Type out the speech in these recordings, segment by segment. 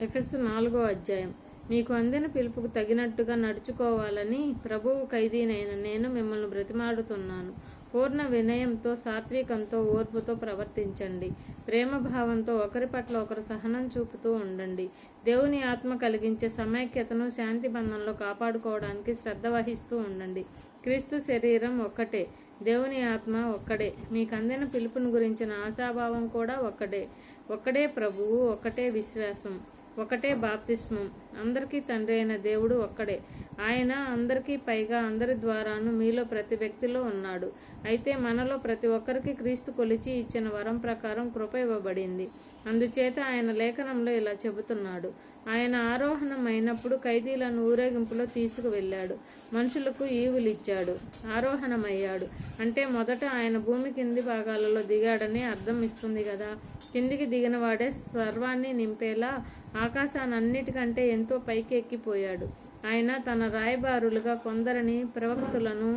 ఎఫెస్ నాలుగో అధ్యాయం. మీకు అందిన పిలుపుకు తగినట్టుగా నడుచుకోవాలని ప్రభువు ఖైదీనైన నేను మిమ్మల్ని బ్రతిమాడుతున్నాను. పూర్ణ వినయంతో సాత్వికంతో ఓర్పుతో ప్రవర్తించండి. ప్రేమ భావంతో ఒకరి పట్ల ఒకరు సహనం చూపుతూ ఉండండి. దేవుని ఆత్మ కలిగించే సమైక్యతను శాంతి బంధంలో కాపాడుకోవడానికి శ్రద్ధ వహిస్తూ ఉండండి. క్రీస్తు శరీరం ఒక్కటే దేవుని ఆత్మ ఒక్కడే. మీకు అందిన పిలుపును గురించిన ఆశాభావం కూడా ఒక్కడే ఒక్కడే ప్రభువు ఒక్కటే విశ్వాసం. ఒకటే బాప్తిస్మం. అందరికీ తండ్రి అయిన దేవుడు ఒక్కడే. ఆయన అందరికీ పైగా అందరి ద్వారాను మీలో ప్రతి వ్యక్తిలో ఉన్నాడు. అయితే మనలో ప్రతి ఒక్కరికి క్రీస్తు కొలిచి ఇచ్చిన వరం ప్రకారం కృప ఇవ్వబడింది. అందుచేత ఆయన లేఖనంలో ఇలా చెబుతున్నాడు. ఆయన ఆరోహణమైనప్పుడు ఖైదీలను ఊరేగింపులో తీసుకువెళ్ళాడు. మనుషులకు ఈవులిచ్చాడు. ఆరోహణమయ్యాడు. అంటే మొదట ఆయన భూమి కింది భాగాలలో దిగాడని అర్థం ఇస్తుంది కదా కిందికి దిగిన వాడే సర్వాన్ని నింపేలా ఆకాశానన్నిటికంటే ఎంతో పైకి ఎక్కిపోయాడు ఆయన తన రాయబారులుగా కొందరిని ప్రవక్తులను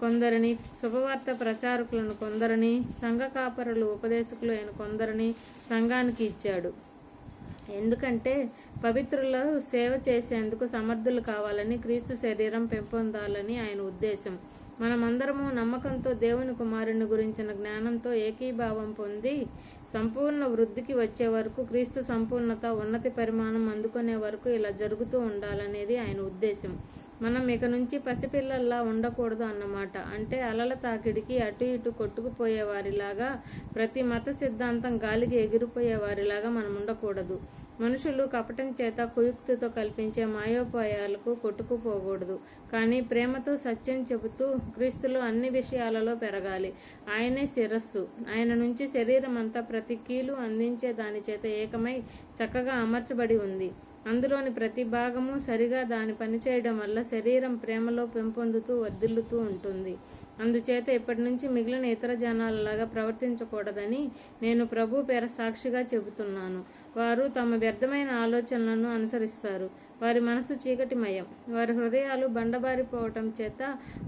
కొందరిని శుభవార్త ప్రచారకులను కొందరిని సంఘ కాపరులు ఉపదేశకులు అయిన కొందరిని సంఘానికి ఇచ్చాడు. ఎందుకంటే పవిత్రుల సేవ చేసేందుకు సమర్థులు కావాలని క్రీస్తు శరీరం పెంపొందాలని ఆయన ఉద్దేశం. మనమందరము నమ్మకంతో దేవుని కుమారుని గురించిన జ్ఞానంతో ఏకీభావం పొంది సంపూర్ణ వృద్ధికి వచ్చే వరకు క్రీస్తు సంపూర్ణత ఉన్నతి పరిమాణం అందుకునే వరకు ఇలా జరుగుతూ ఉండాలనేది ఆయన ఉద్దేశం. మనం ఇక నుంచి పసిపిల్లల్లా ఉండకూడదు అన్నమాట. అంటే అలల తాకిడికి అటు ఇటు కొట్టుకుపోయే వారిలాగా ప్రతి మత సిద్ధాంతం గాలికి ఎగిరిపోయే వారిలాగా మనం ఉండకూడదు. మనుషులు కపటం చేత కుయుక్తితో కల్పించే మాయోపాయాలకు కొట్టుకుపోకూడదు. కానీ ప్రేమతో సత్యం చెబుతూ క్రీస్తులు అన్ని విషయాలలో పెరగాలి. ఆయనే శిరస్సు. ఆయన నుంచి శరీరం అంతా ప్రతి కీలు అందించే దాని చేత ఏకమై చక్కగా అమర్చబడి ఉంది. అందులోని ప్రతి భాగము సరిగా దాని పనిచేయడం వల్ల శరీరం ప్రేమలో పెంపొందుతూ వర్ధిల్లుతూ ఉంటుంది. అందుచేత ఇప్పటి నుంచి మిగిలిన ఇతర జనాలలాగా ప్రవర్తించకూడదని నేను ప్రభు పేర సాక్షిగా చెబుతున్నాను. వారు తమ వ్యర్థమైన ఆలోచనలను అనుసరిస్తారు. వారి మనసు చీకటిమయం. వారి హృదయాలు బండబారిపోవటం చేత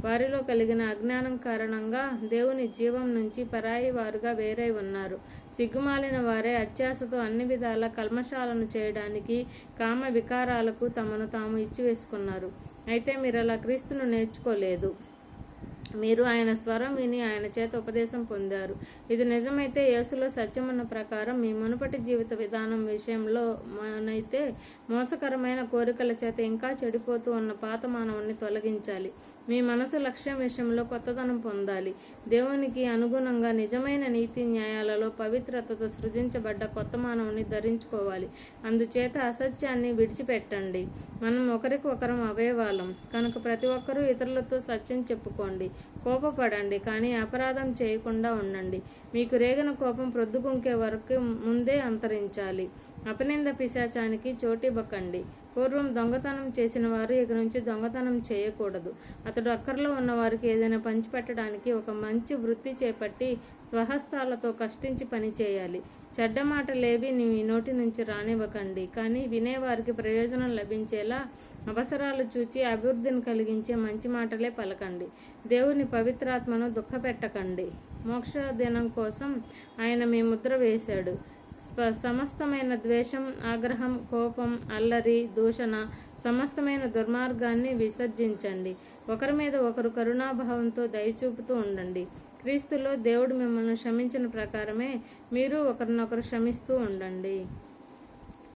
వారిలో కలిగిన అజ్ఞానం కారణంగా దేవుని జీవం నుంచి పరాయి వారుగా వేరై ఉన్నారు. సిగ్గుమాలిన వారే అత్యాశతో అన్ని విధాల కల్మషాలను చేయడానికి కామ వికారాలకు తమను తాము ఇచ్చివేసుకున్నారు. అయితే మీరు అలా క్రీస్తును నేర్చుకోలేదు. మీరు ఆయన స్వరం విని ఆయన చేత ఉపదేశం పొందారు. ఇది నిజమైతే యేసులో సత్యమున్న ప్రకారం మీ మునుపటి జీవిత విధానం విషయంలో మనైతే మోసకరమైన కోరికల చేత ఇంకా చెడిపోతూ ఉన్న పాత మానవుని తొలగించాలి. మీ మనసు లక్ష్యం విషయంలో కొత్తదనం పొందాలి. దేవునికి అనుగుణంగా నిజమైన నీతి న్యాయాలలో పవిత్రతతో సృజించబడ్డ కొత్త మానవుని ధరించుకోవాలి. అందుచేత అసత్యాన్ని విడిచిపెట్టండి. మనం ఒకరికి ఒకరం అవయవాలం కనుక ప్రతి ఒక్కరూ ఇతరులతో సత్యం చెప్పుకోండి. కోపపడండి కానీ అపరాధం చేయకుండా ఉండండి. మీకు రేగిన కోపం ప్రొద్దుగుంకే వరకు ముందే అంతరించాలి. అపనింద పిశాచానికి చోటివ్వకండి పూర్వం దొంగతనం చేసిన వారు ఇక నుంచి దొంగతనం చేయకూడదు. అతడు అక్కర్లో ఉన్న వారికి ఏదైనా పంచిపెట్టడానికి ఒక మంచి వృత్తి చేపట్టి స్వహస్తాలతో కష్టించి పని చేయాలి. చెడ్డ మాటలేవి నీ నోటి నుంచి రానివ్వకండి. కానీ వినేవారికి ప్రయోజనం లభించేలా అవసరాలు చూచి అభివృద్ధిని కలిగించే మంచి మాటలే పలకండి. దేవుని పవిత్రాత్మను దుఃఖపెట్టకండి. మోక్ష దినం కోసం ఆయన మీ ముద్ర వేశాడు. సమస్తమైన ద్వేషం ఆగ్రహం కోపం అల్లరి దూషణ సమస్తమైన దుర్మార్గాన్ని విసర్జించండి. ఒకరి మీద ఒకరు కరుణాభావంతో దయచూపుతూ ఉండండి. క్రీస్తులో దేవుడు మిమ్మల్ని క్షమించిన ప్రకారమే మీరు ఒకరినొకరు క్షమిస్తూ ఉండండి.